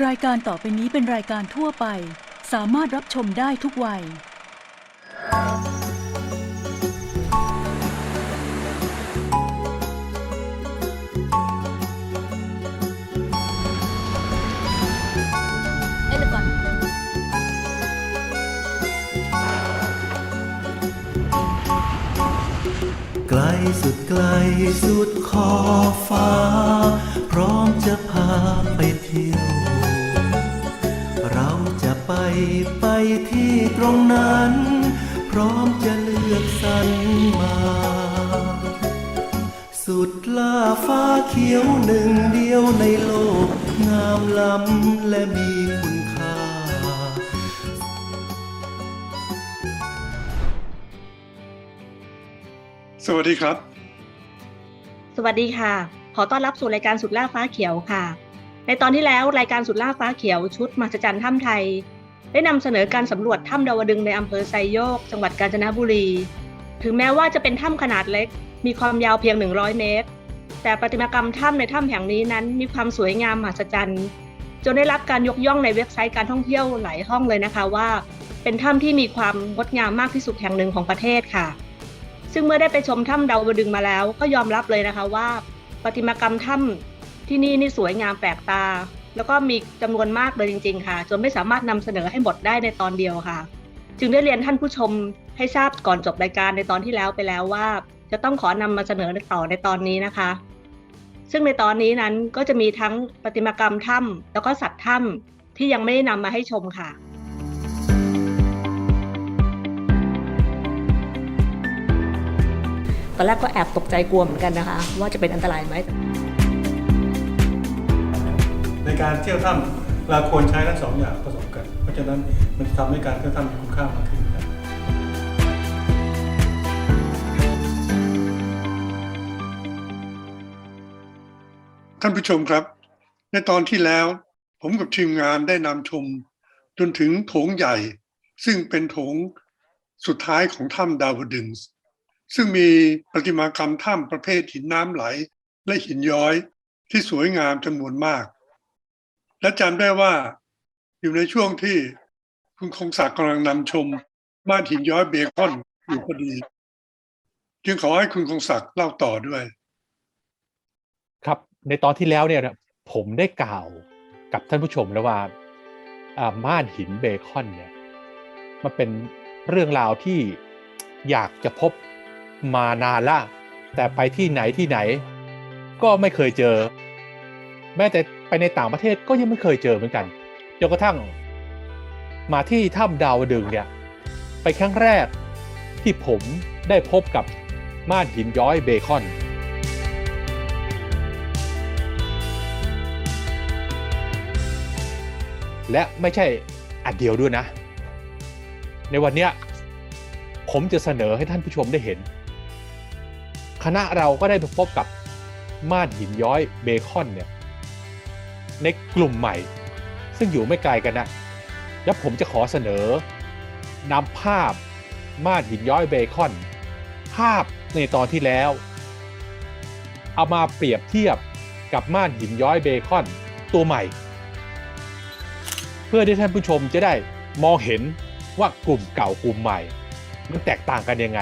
รายการต่อไปนี้เป็นรายการทั่วไป สามารถรับชมได้ทุกวัย Elephant ไกลสุดไกลสุดขอบฟ้า พร้อมจะพาไปเที่ยวเราจะ ไปไปที่ตรงนั้น พร้อมจะเลือกสรรมา สุดล่าฟ้าเขียวหนึ่งเดียวในโลก งามล้ำและมีคุณค่า สวัสดีครับ สวัสดีค่ะ ขอต้อนรับสู่รายการสุดล่าฟ้าเขียวค่ะ ในตอนที่แล้วรายการสุดล่าฟ้าเขียวชุดมหัศจรรย์ถ้ำไทย ได้นำเสนอการสำรวจถ้ำดาวดึงในอำเภอไซโยก จังหวัดกาญจนบุรี ถึงแม้ว่าจะเป็นถ้ำขนาดเล็ก มีความยาวเพียง 100 เมตร แต่ประติมากรรมถ้ำในถ้ำแห่งนี้นั้น มีความสวยงามมหัศจรรย์จนได้รับการยกย่องในเว็บไซต์การท่องเที่ยวหลายห้องเลยนะคะว่า เป็นถ้ำที่มีความงดงามมากที่สุดแห่งหนึ่งของประเทศค่ะ ซึ่งเมื่อได้ไปชมถ้ำดาวดึงมาแล้ว ก็ยอมรับเลยนะคะว่าประติมากรรมถ้ำ ที่นี่นี่สวยงามแปลกตา แล้วก็มีจำนวนมากเลยจริง ๆ ค่ะ จนไม่สามารถนำเสนอให้หมดได้ในตอนเดียวค่ะ จึงได้เรียนท่านผู้ชมให้ทราบก่อนจบรายการในตอนที่แล้วไปแล้วว่า จะต้องขอนำมาเสนอต่อในตอนนี้นะคะ ซึ่งในตอนนี้นั้นก็จะมีทั้งประติมากรรมถ้ำแล้วก็สัตว์ถ้ำที่ยังไม่ได้นำมาให้ชมค่ะตอนแรกก็แอบตกใจกลัวเหมือนกันนะคะ ว่าจะเป็นอันตรายไหม ในการเที่ยวถ้ำเราควรใช้ทั้งสองอย่างผสมกัน เพราะฉะนั้นมันจะทำให้การเที่ยวถ้ำมีคุณค่ามากขึ้นครับท่านผู้ชมครับ ในตอนที่แล้วผมกับทีมงานได้นำชม จนถึงโถงใหญ่ ซึ่งเป็นโถงสุดท้ายของถ้ำดาวดึงส์ซึ่งมีประติมากรรมถ้ำประเภทหินน้ำไหล และหินย้อยที่สวยงามจำนวนมาก และจำได้ว่าอยู่ในช่วงที่คุณคงศักดิ์กำลังนำชมบ้านหินย้อยเบคอนอยู่พอดี จึงขอให้คุณคงศักดิ์เล่าต่อด้วย ครับ ในตอนที่แล้วเนี่ยผมได้กล่าวกับท่านผู้ชมแล้วว่าอ่าม่านหินเบคอนเนี่ยมันเป็นเรื่องราวที่อยากจะพบมานานละแต่ไปที่ไหนที่ไหน ก็ไม่เคยเจอ แม้แต่ ไปในต่างประเทศก็ยังไม่เคยเจอเหมือนกันจนกระทั่ง มาที่ถ้ำดาวดึงเนี่ย ไปครั้งแรกที่ผมได้พบกับม่านหินย้อยเบคอนและไม่ใช่อันเดียวด้วยนะ ในวันนี้ผมจะเสนอให้ท่านผู้ชมได้เห็น คณะเราก็ได้ไปพบกับม่านหินย้อยเบคอนเนี่ย ในกลุ่มใหม่ ซึ่งอยู่ไม่ไกลกันนะและผมจะขอเสนอนำภาพม่านหินย้อยเบคอน ภาพในตอนที่แล้ว เอามาเปรียบเทียบกับม่านหินย้อยเบคอนตัวใหม่ เพื่อที่ท่านผู้ชมจะได้มองเห็นว่ากลุ่มเก่ากลุ่มใหม่ มันแตกต่างกันยังไง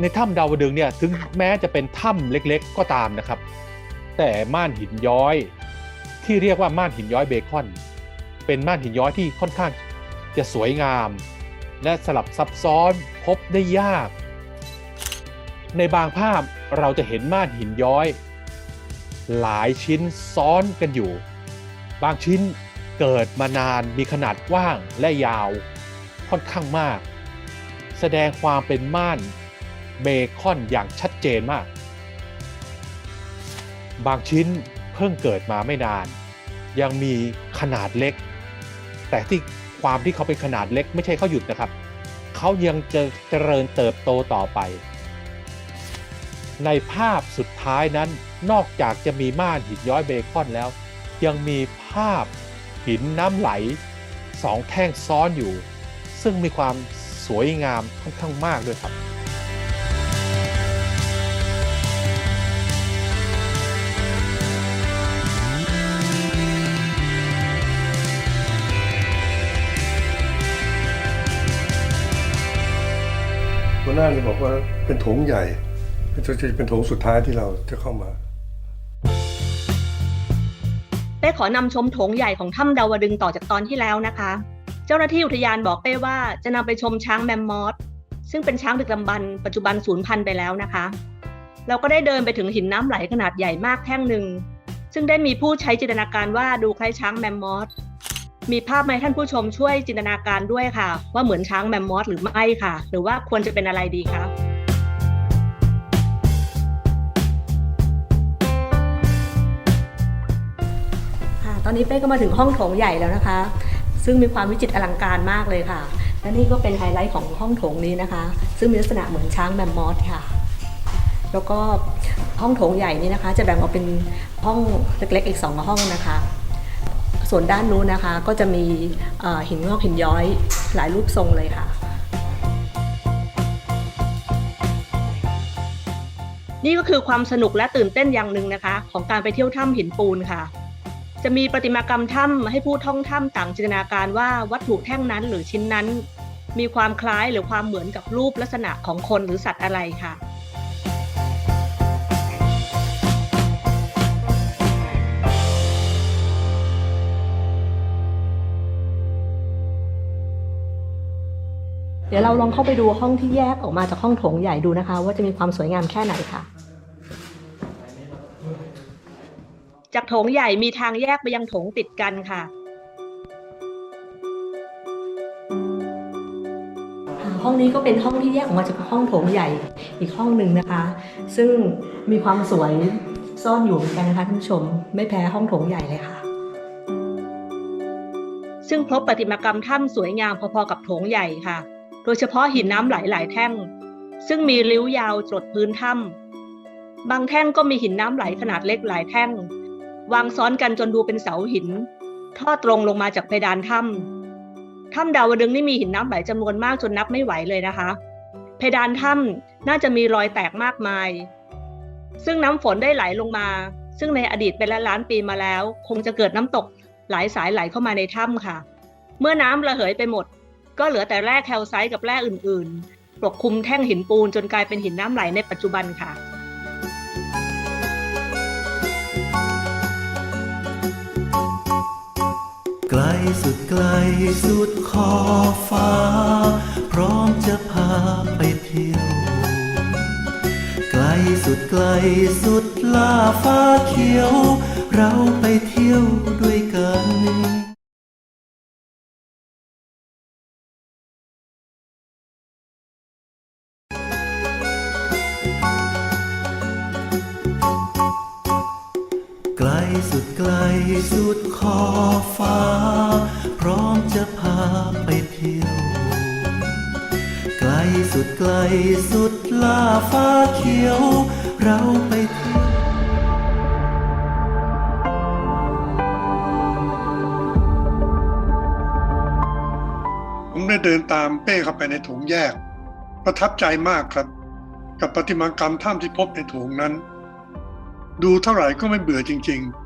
ในถ้ำดาวดึงเนี่ยถึงแม้จะเป็นถ้ำเล็กๆ ก็ตามนะครับ แต่ม่านหินย้อย ที่เรียกว่าม่านหินย้อยเบคอน เป็นม่านหินย้อยที่ค่อนข้างจะสวยงาม และสลับซับซ้อนพบได้ยาก ในบางภาพเราจะเห็นม่านหินย้อย หลายชิ้นซ้อนกันอยู่ บางชิ้นเกิดมานานมีขนาดกว้างและยาวค่อนข้างมาก แสดงความเป็นม่านเบคอนอย่างชัดเจนมาก บางชิ้นเพิ่งเกิดมาไม่นาน ยังมีขนาดเล็ก แต่ที่ความที่เขาเป็นขนาดเล็ก ไม่ใช่เขาหยุดนะครับ เขายังจะเจริญเติบโตต่อไป ในภาพสุดท้ายนั้นนอกจากจะมีม่านหินย้อยเบคอนแล้ว ยังมีภาพหินน้ำไหลสองแท่งซ้อนอยู่ ซึ่งมีความสวยงามค่อนข้างมากด้วยครับ หัวหน้าจะบอกว่าเป็นโถงใหญ่เป็นจะเป็นโถงสุดท้ายที่เราจะเข้ามาเป้ขอนำชมโถงใหญ่ของถ้ำดาวดึงต่อจากตอนที่แล้วนะคะ เจ้าหน้าที่อุทยานบอกเป้ว่าจะนำไปชมช้างแมมมอสซึ่งเป็นช้างดึกดำบรรปัจจุบันสูญพันธุ์ไปแล้วนะคะ เราก็ได้เดินไปถึงหินน้ำไหลขนาดใหญ่มากแท่งหนึ่งซึ่งได้มีผู้ใช้จินตนาการว่าดูคล้ายช้างแมมมอส มีภาพมาให้ท่านผู้ชมช่วยจินตนาการด้วยค่ะ ว่าเหมือนช้างแมมมอสหรือไม่ค่ะ หรือว่าควรจะเป็นอะไรดีคะค่ะตอนนี้เป้ก็มาถึงห้องโถงใหญ่แล้วนะคะ ซึ่งมีความวิจิตรอลังการมากเลยค่ะ และนี่ก็เป็นไฮไลท์ของห้องโถงนี้นะคะ ซึ่งมีลักษณะเหมือนช้างแมมมอสค่ะ แล้วก็ห้องโถงใหญ่นี้นะคะ จะแบ่งออกเป็นห้องเล็กๆอีกสองห้องนะคะ ส่วนด้านนู้นนะคะก็จะมีหินงอกหินย้อยหลายรูปทรงเลยค่ะ นี่ก็คือความสนุกและตื่นเต้นอย่างหนึ่งนะคะ ของการไปเที่ยวถ้ำหินปูนค่ะ จะมีประติมากรรมถ้ำให้ผู้ท่องถ้ำต่างจินตนาการว่าวัตถุแท่งนั้นหรือชิ้นนั้น มีความคล้ายหรือความเหมือนกับรูปลักษณะของคนหรือสัตว์อะไรค่ะ ดี๋ยวเราลองเข้าไปดูห้องที่แยกออกมาจากห้องโถงใหญ่ดูนะคะ ว่าจะมีความสวยงามแค่ไหนค่ะ จากโถงใหญ่มีทางแยกไปยังโถงติดกันค่ะ ห้องนี้ก็เป็นห้องที่แยกออกมาจากห้องโถงใหญ่อีกห้องหนึ่งนะคะ ซึ่งมีความสวยซ่อนอยู่เหมือนกันนะคะท่านผู้ชม ไม่แพ้ห้องโถงใหญ่เลยค่ะซึ่งพบประติมากรรมถ้ำสวยงามพอๆกับโถงใหญ่ค่ะ โดยเฉพาะหินน้ำไหลหลายแท่ง ซึ่งมีริ้วยาวจดพื้นถ้ำบางแท่งก็มีหินน้ำไหลขนาดเล็กหลายแท่ง วางซ้อนกันจนดูเป็นเสาหิน ทอดตรงลงมาจากเพดานถ้ำถ้ำดาวดึงนี่มีหินน้ำไหลจำนวนมากจนนับไม่ไหวเลยนะคะ เพดานถ้ำน่าจะมีรอยแตกมากมาย ซึ่งน้ำฝนได้ไหลลงมา ซึ่งในอดีตเป็นล้านล้านปีมาแล้ว คงจะเกิดน้ำตกหลายสายไหลเข้ามาในถ้ำค่ะ เมื่อน้ำระเหยไปหมด ก็เหลือแต่แร่แคลไซต์กับแร่อื่น ๆ ปกคลุมแท่งหินปูนจนกลายเป็นหินน้ำไหลในปัจจุบันค่ะไกลสุดไกลสุดขอบฟ้า พร้อมจะพาไปเที่ยว ไกลสุดไกลสุดล่าฟ้าเขียว เราไปเที่ยวด้วยกัน สุดขอบฟ้า พร้อมจะพาไปเที่ยว ไกลสุดไกลสุดล่าฟ้าเขียว เราไปเที่ยวผมได้เดินตามเป้เข้าไปในโถงแยก ประทับใจมากครับ กับประติมากรรมถ้ำที่พบในโถงนั้น ดูเท่าไหร่ก็ไม่เบื่อจริง ๆ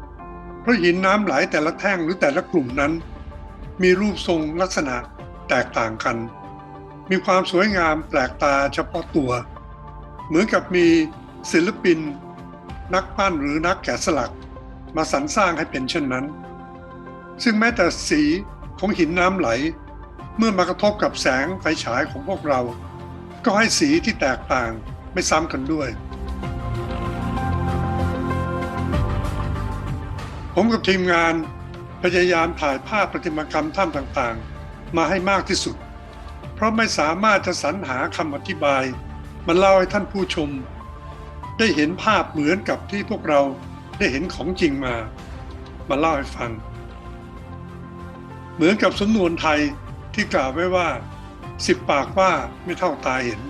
เพราะหินน้ำไหลแต่ละแท่งหรือแต่ละกลุ่มนั้น มีรูปทรงลักษณะแตกต่างกัน มีความสวยงามแปลกตาเฉพาะตัว เหมือนกับมีศิลปิน นักปั้นหรือนักแกะสลัก มาสรรสร้างให้เป็นเช่นนั้น ซึ่งแม้แต่สีของหินน้ำไหล เมื่อมากระทบกับแสงไฟฉายของพวกเรา ก็ให้สีที่แตกต่างไม่ซ้ำกันด้วย ผมกับทีมงานพยายามถ่ายภาพประติมากรรมถ้ำต่างๆ มาให้มากที่สุด เพราะไม่สามารถจะสรรหาคำอธิบายมาเล่าให้ท่านผู้ชม ได้เห็นภาพเหมือนกับที่พวกเราได้เห็นของจริงมา มาเล่าให้ฟัง เหมือนกับสำนวนไทยที่กล่าวไว้ว่าสิบปากว่าไม่เท่าตาเห็น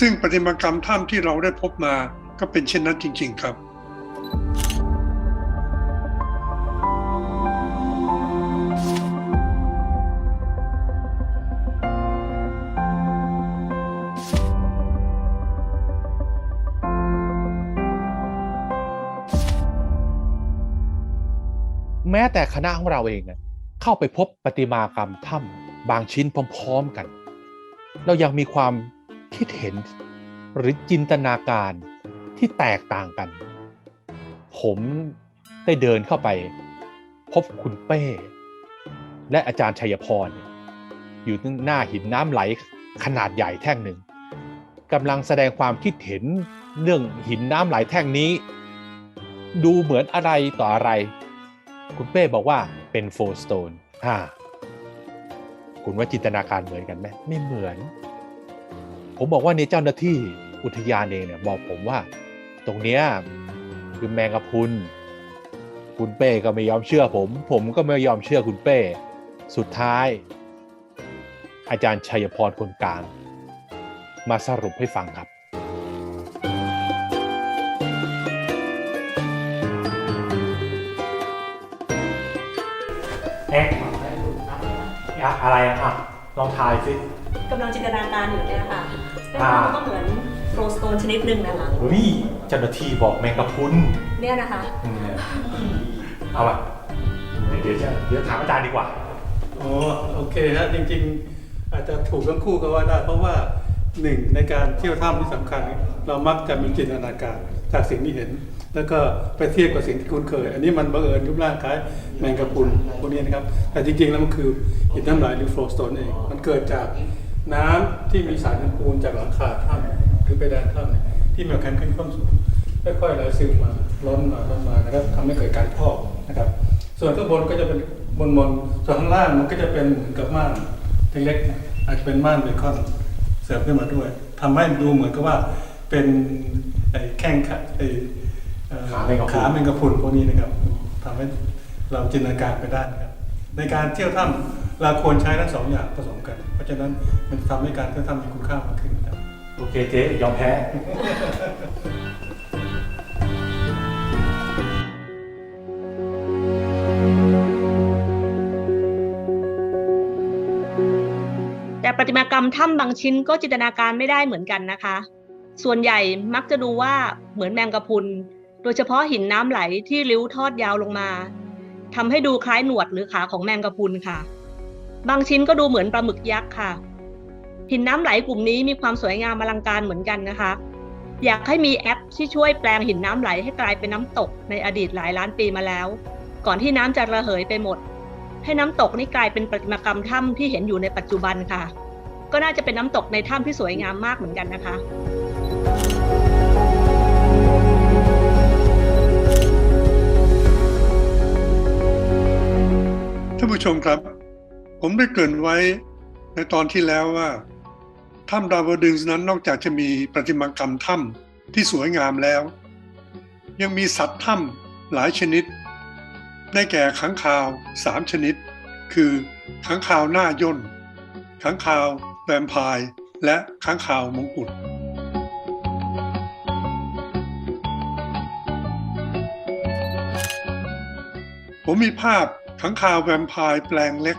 ซึ่งประติมากรรมถ้ำที่เราได้พบมาก็เป็นเช่นนั้นจริง ๆ ครับ แม้แต่คณะของเราเองเข้าไปพบประติมากรรมถ้ำบางชิ้นพร้อมๆกัน เรายังมีความคิดเห็นหรือจินตนาการที่แตกต่างกัน ผมได้เดินเข้าไป พบคุณเป้ และอาจารย์ชัยพร อยู่หน้าหินน้ำไหลขนาดใหญ่แท่งหนึ่งกำลังแสดงความคิดเห็นเรื่องหินน้ำไหลแท่งนี้ ดูเหมือนอะไรต่ออะไร คุณเป้บอกว่าเป็นโฟสโตนอ่า คุณว่าจินตนาการเหมือนกันไหมไม่เหมือน ผมบอกว่าเนี่ยเจ้าหน้าที่อุทยานเองเนี่ยบอกผมว่า ตรงเนี้ยคือแมงกะพรุนคุณเป้ก็ไม่ยอมเชื่อผม ผมก็ไม่ยอมเชื่อคุณเป้ สุดท้าย อาจารย์ชัยพรคนกลาง มาสรุปให้ฟังครับ เอ๊ะอะไรอะลองทายสิ กำลังจินตนาการอยู่เนี่ยค่ะเป็นอ่ามันก็เหมือนโรสโตนชนิดหนึ่งนะคะเฮ้ยเจ้าหน้าที่บอกแมงกะพรุนเนี่ยนะคะอืมเอาอะเดี๋ยวจะเดี๋ยวถามอาจารย์ดีกว่า อ๋อโอเคฮะจริงๆ อาจจะถูกทั้งคู่ก็ว่าได้ เพราะว่าหนึ่งในการเที่ยวถ้ำที่สำคัญ เรามักจะมีจินตนาการจากสิ่งที่เห็น แล้วก็ไปเทียบกับสิ่งที่คุ้นเคย อันนี้มันบังเอิญรูปร่างคล้ายแมงกะพรุนพวกนี้นะครับ แต่จริงๆแล้วมันคือหินน้ำลายหรือโฟลสโตนเอง มันเกิดจากน้ำที่มีสารปูนจากหลังคาถ้ำหรือไปดานถ้ำที่มีการขึ้นความสูงค่อยๆไหลซึมมาล้นมาล้นมานะครับทำให้เกิดการพอกนะครับ ส่วนข้างบนก็จะเป็นบนบนๆส่วนข้างล่างมันก็จะเป็นเหมือนกับม่านเล็กๆอาจจะเป็นม่านเบคอนเสริมขึ้นมาด้วยทำให้ดูเหมือนกับว่าเป็นแข้งขาไอ้อ ขาแมงกะพรุน ขาแมงกะพรุนพวกนี้นะครับทำให้เราจินตนาการไปได้นะครับ ในการเที่ยวถ้ำเราควรใช้ทั้งสองอย่างผสมกัน เพราะฉะนั้นมันจะทำให้การเที่ยวถ้ำมีคุณค่ามากขึ้นครับ โอเคเจ๊ยอมแพ้ แต่ประติมากรรมถ้ำบางชิ้นก็จินตนาการไม่ได้เหมือนกันนะคะ ส่วนใหญ่มักจะดูว่าเหมือนแมงกะพรุนโดยเฉพาะหินน้ำไหลที่ริ้วทอดยาวลงมาทำให้ดูคล้ายหนวดหรือขาของแมงกะพรุนค่ะ บางชิ้นก็ดูเหมือนปลาหมึกยักษ์ค่ะ หินน้ำไหลกลุ่มนี้มีความสวยงามอลังการเหมือนกันนะคะ อยากให้มีแอปที่ช่วยแปลงหินน้ำไหลให้กลายเป็นน้ำตกในอดีตหลายล้านปีมาแล้ว ก่อนที่น้ำจะระเหยไปหมด ให้น้ำตกนี่กลายเป็นประติมากรรมถ้ำที่เห็นอยู่ในปัจจุบันค่ะ ก็น่าจะเป็นน้ำตกในถ้ำที่สวยงามมากเหมือนกันนะคะานผู้ชมครับ ผมได้เกริ่นไว้ในตอนที่แล้วว่าถ้ำดาวดึงส์นั้นนอกจากจะมีประติมากรรมถ้ำที่สวยงามแล้ว ยังมีสัตว์ถ้ำหลายชนิด ได้แก่ขังคาวสามชนิด คือขังคาวหน้าย่นขังคาวแวมไพร์และขังคาวมงกุฎผมมีภาพ ขังคาวแวมไพร์แปลงเล็ก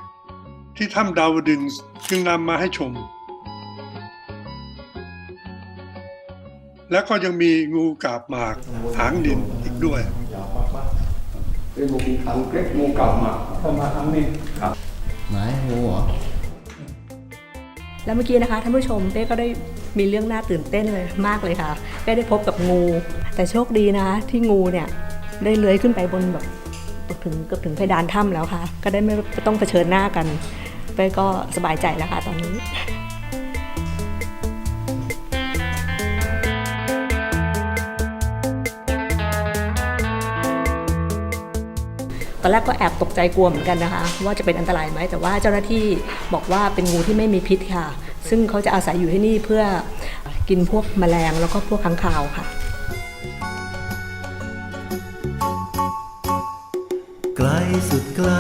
ที่ถ้ำดาวดึงส์จึงนำมาให้ชม และก็ยังมีงูกาบหมากหางดินอีกด้วยเป็นงูขังเล็กงูเก่ามากเข้ามาครั้งนี้ไหนงูเหรอแล้วเมื่อกี้นะคะท่านผู้ชมเป้ก็ได้มีเรื่องน่าตื่นเต้นเลยมากเลยค่ะเป้ได้พบกับงู แต่โชคดีนะคะที่งูเนี่ยได้เลื้อยขึ้นไปบนแบบ ถึงเกือบถึงเพดานถ้ำแล้วค่ะ ก็ได้ไม่ต้องเผชิญหน้ากันเป้ก็สบายใจแล้วค่ะตอนนี้ตอนแรกก็แอบตกใจกลัวเหมือนกันนะคะ ว่าจะเป็นอันตรายไหมแต่ว่าเจ้าหน้าที่บอกว่าเป็นงูที่ไม่มีพิษค่ะ ซึ่งเขาจะอาศัยอยู่ที่นี่เพื่อกินพวกแมลงแล้วก็พวกค้างคาวค่ะ สุดไกล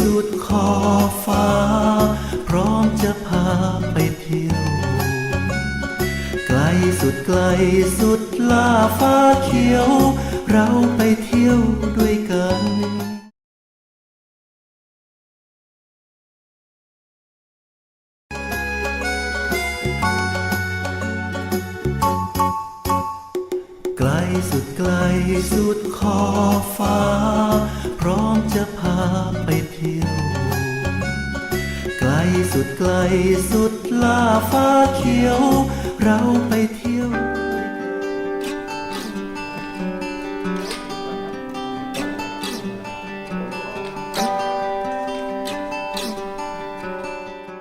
สุดขอบฟ้า พร้อมจะพาไปเที่ยว ไกลสุดไกลสุดล่าฟ้าเขียว เราไปเที่ยวด้วยกันไกลสุดไกลสุดขอบฟ้า เที่ยว ไกลสุดไกลสุดล่าฟ้าเขียว เราไปเที่ยว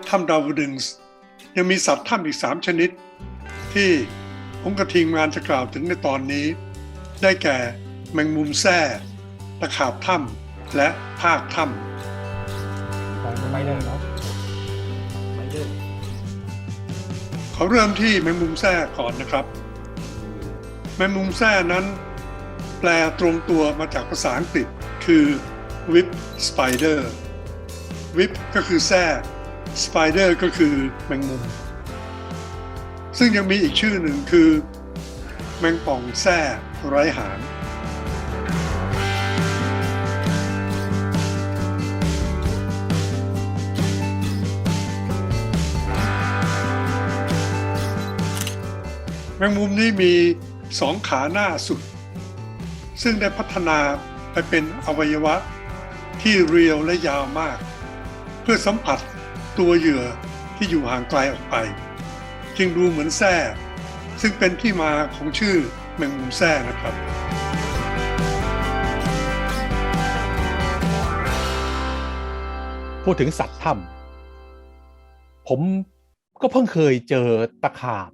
ถ้ำดาวดึงส์ยังมีสัตว์ถ้ำอีก3ชนิด ที่ผมกับทีมงานจะกล่าวถึงในตอนนี้ ได้แก่แมงมุมแส้ตะขาบถ้ำและทากถ้ำ ไปเลยเนาะขอเริ่มที่แมงมุมแส้ก่อนนะครับ แมงมุมแส้นั้น แปลตรงตัวมาจากภาษาอังกฤษคือ whip spider whip ก็คือแส้ spider ก็คือแมงมุม ซึ่งยังมีอีกชื่อหนึ่งคือ แมงป่องแส้ไร้หาง แมงมุมนี้มีสองขาหน้าสุด ซึ่งได้พัฒนาไปเป็นอวัยวะที่เรียวและยาวมาก เพื่อสัมผัสตัวเหยื่อที่อยู่ห่างไกลออกไป จึงดูเหมือนแส้ซึ่งเป็นที่มาของชื่อแมงมุมแส้นะครับ พูดถึงสัตว์ถ้ำผมก็เพิ่งเคยเจอตะขาบ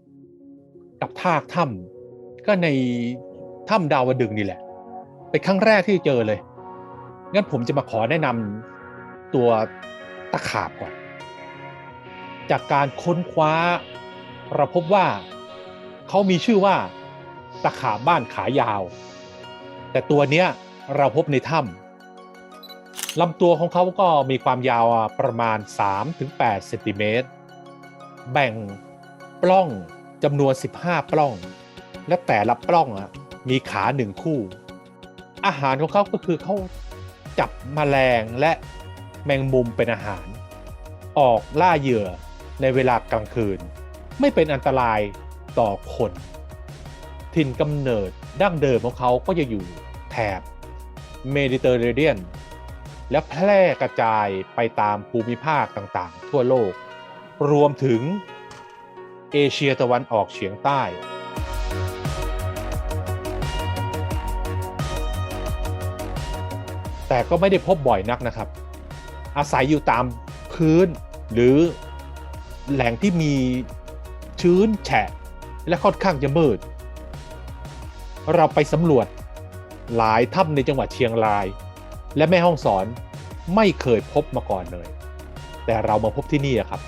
กับทากถ้ำก็ในถ้ำดาวดึงนี่แหละเป็นครั้งแรกที่เจอเลยงั้นผมจะมาขอแนะนำตัวตะขาบก่อน จากการค้นคว้าเราพบว่าเขามีชื่อว่าตะขาบบ้านขายาว แต่ตัวเนี้ยเราพบในถ้ำลำตัวของเขาก็มีความยาวประมาณ 3-8เซนติเมตรแบ่งปล้อง จำนวน 15 ปล้อง และแต่ละปล้องอะมีขาหนึ่งคู่ อาหารของเขาก็คือเขาจับมแมลงและแมงมุมเป็นอาหาร ออกล่าเหยื่อในเวลากลางคืน ไม่เป็นอันตรายต่อคน ถิ่นกำเนิดดั้งเดิมของเขาก็จะอยู่แถบเมดิเตอร์เรเนียน และแพร่กระจายไปตามภูมิภาคต่างๆ ทั่วโลก รวมถึง เอเชียตะวันออกเฉียงใต้ แต่ก็ไม่ได้พบบ่อยนักนะครับ อาศัยอยู่ตามพื้นหรือแหล่งที่มีชื้นแฉะ และค่อนข้างจะมืด เราไปสำรวจหลายถ้ำในจังหวัดเชียงราย และแม่ห้องสอนไม่เคยพบมาก่อนเลย แต่เรามาพบที่นี่ครับ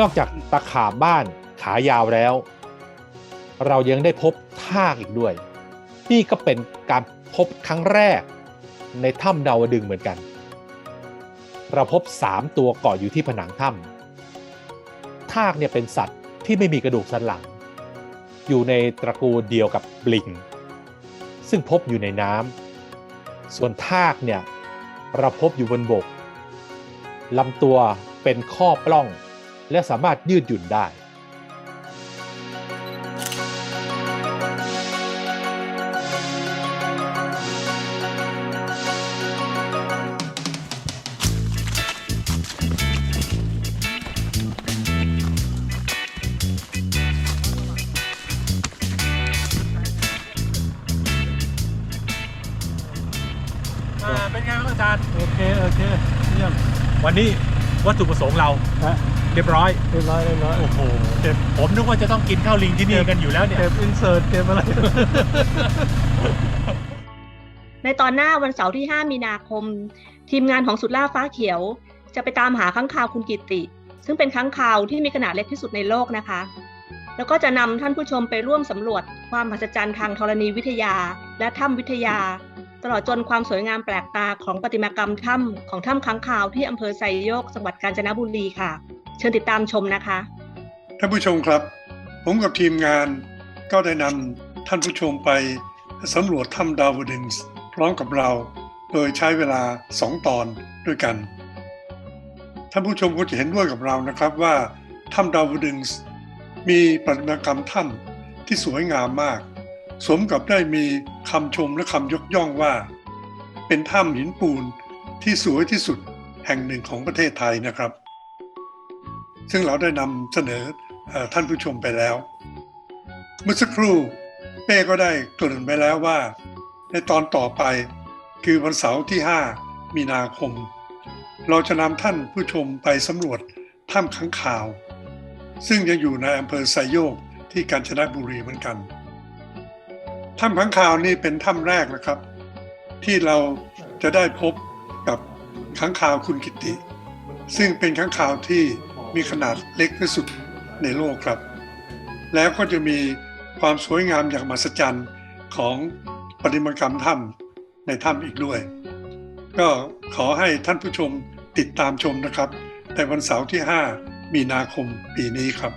นอกจากตะขาบบ้านขายาวแล้ว เรายังได้พบทากอีกด้วยนี่ก็เป็นการพบครั้งแรก ในถ้ำดาวดึงเหมือนกัน เราพบ 3 ตัวเกาะอยู่ที่ผนังถ้ำทากเนี่ยเป็นสัตว์ที่ไม่มีกระดูกสันหลัง อยู่ในตระกูลเดียวกับปลิง ซึ่งพบอยู่ในน้ำส่วนทากเนี่ยเราพบอยู่บนบกลำตัวเป็นข้อปล้อง และสามารถยืดหยุ่นได้เป็นไงบ้างอาจารย์ โอเค โอเค เยี่ยม วันนี้วัตถุประสงค์เรา ฮะ เรียบร้อยเรียบร้อยเรียบร้อยโอ้โหผมนึกว่าจะต้องกินข้าวลิงที่นี่กันอยู่แล้วเนี่ยเก็บอินเสิร์ตเก็บอะไร ในตอนหน้าวันเสาร์ที่ 5 มีนาคม ทีมงานของสุดล่าฟ้าเขียว จะไปตามหาค้างคาวคุณกิติ ซึ่งเป็นค้างคาวที่มีขนาดเล็กที่สุดในโลกนะคะ แล้วก็จะนำท่านผู้ชมไปร่วมสำรวจความมหัศจรรย์ทางธรณีวิทยา และถ้ำวิทยา ตลอดจนความสวยงามแปลกตาของประติมากรรมถ้ำของถ้ำค้างคาวที่อำเภอไซโยกจังหวัดกาญจนบุรีค่ะ เชิญติดตามชมนะคะท่านผู้ชมครับ ผมกับทีมงานก็ได้นำท่านผู้ชมไปสำรวจถ้ำดาวดึงส์พร้อมกับเรา โดยใช้เวลา 2 ตอนด้วยกัน ท่านผู้ชมก็จะเห็นด้วยกับเรานะครับว่าถ้ำดาวดึงส์มีประติมากรรมถ้ำที่สวยงามมาก สมกับได้มีคำชมและคำยกย่องว่า เป็นถ้ำหินปูนที่สวยที่สุดแห่งหนึ่งของประเทศไทยนะครับ ซึ่งเราได้นำเสนอท่านผู้ชมไปแล้ว เมื่อสักครู่เป้ก็ได้กริ่นไปแล้วว่า ในตอนต่อไปคือวันเสาร์ที่ 5 มีนาคม เราจะนำท่านผู้ชมไปสำรวจถ้ำขังข่าว ซึ่งยังอยู่ในอำเภอไซโยกที่กาญจนบุรีเหมือนกันถ้ำขังข่าวนี่เป็นถ้ำแรกนะครับ ที่เราจะได้พบกับขังข่าวคุณกิติ ซึ่งเป็นขังข่าวที่ มีขนาดเล็กที่สุดในโลกครับ แล้วก็จะมีความสวยงามอย่างมหัศจรรย์ของประติมากรรมถ้ำในถ้ำอีกด้วย ก็ขอให้ท่านผู้ชมติดตามชมนะครับ ในวันเสาร์ที่ 5 มีนาคมปีนี้ครับ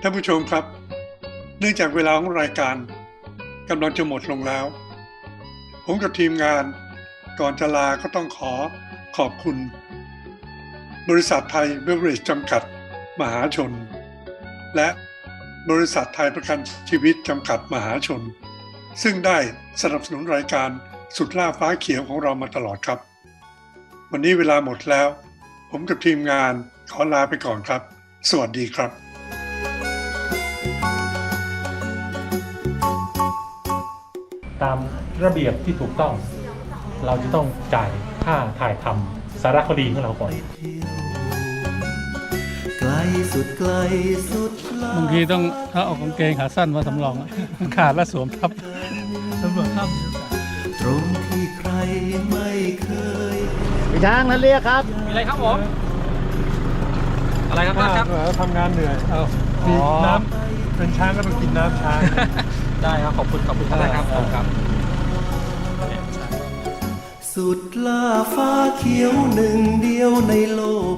ท่านผู้ชมครับ เนื่องจากเวลาของรายการกำลังจะหมดลงแล้ว ผมกับทีมงานก่อนจะลาก็ต้องขอขอบคุณ บริษัทไทยเบเวอร์เรจจำกัด มหาชน และบริษัทไทยประกันชีวิตจำกัดมหาชน ซึ่งได้สนับสนุนรายการสุดล่าฟ้าเขียวของเรามาตลอดครับ วันนี้เวลาหมดแล้ว ผมกับทีมงานขอลาไปก่อนครับ สวัสดีครับตามระเบียบที่ถูกต้อง เราจะต้องจ่ายค่าถ่ายทำ สารคดีของเราก่อน ไกลสุดไกลสุดลบางทีต้องถ้าเอากางเกงขาสั้นมาสำรองอะขาดแล้วสวมทับตำรวจทับตรงที่ใครไม่เคย พี่ช้างนั่นเรียกครับมีอะไรครับผม อะไรครับท่านครับ ทำงานเหนื่อยเอามีน้ำเป็นช้างก็ต้องกินน้ำช้าง ได้ครับ ขอบคุณ ขอบคุณท่านครับผมครับ สุดล่าฟ้าเขียวหนึ่งเดียวในโลก